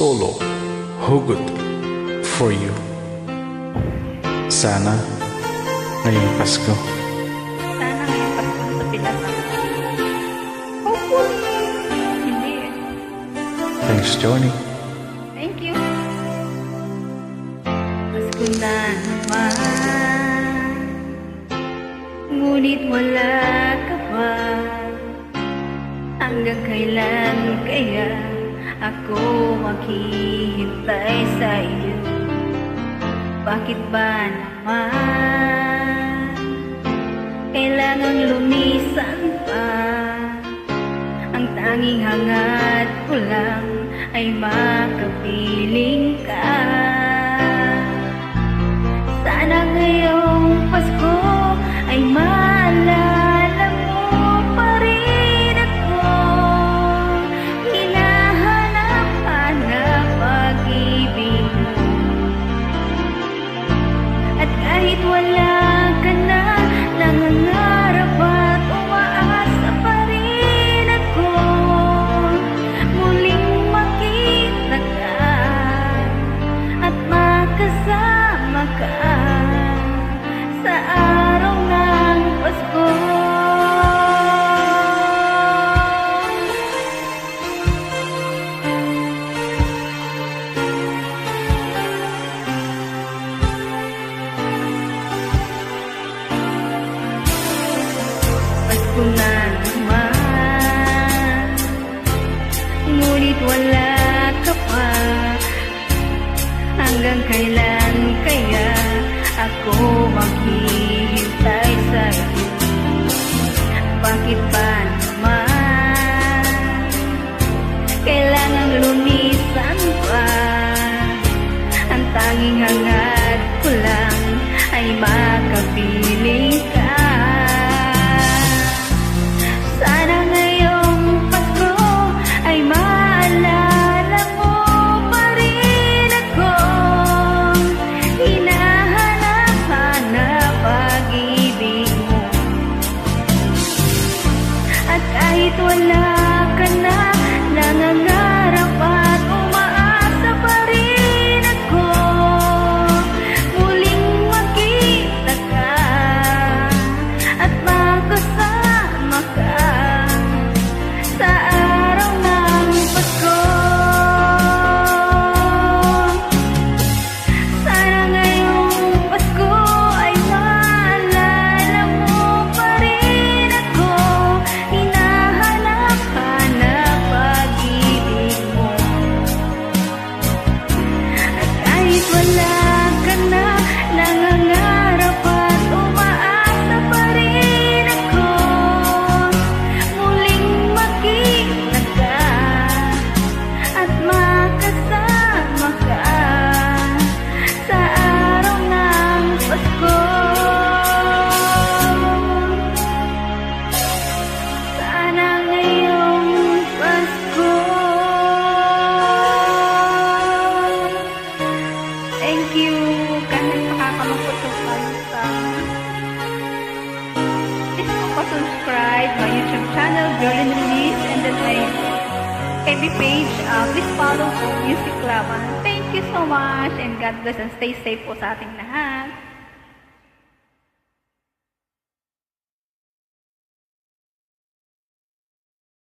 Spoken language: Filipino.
solo hugot for you. Sana ngayong Pasko Sana ngayong Pasko sa Pilas ako. Hopefully, hindi. Thanks, Johnny. Thank you. Pasko na naman Ngunit wala ka pa Hanggang kailan kaya Ako maghihintay sa iyo. Bakit ba naman? Kailangang lumisan pa. Ang tanging hangat ko lang ay makapiling ka Pasko na naman Ngunit ka pa. Hanggang kailan kaya Ako maghihintay sa iyo? Bakit ba naman lumisan pa. Ang tanging hangad ko lang Ay makapiling channel, Jolene Ruiz, and then my FB page. Uh, please follow Music Laban. Thank you so much and God bless and stay safe po sa ating lahat.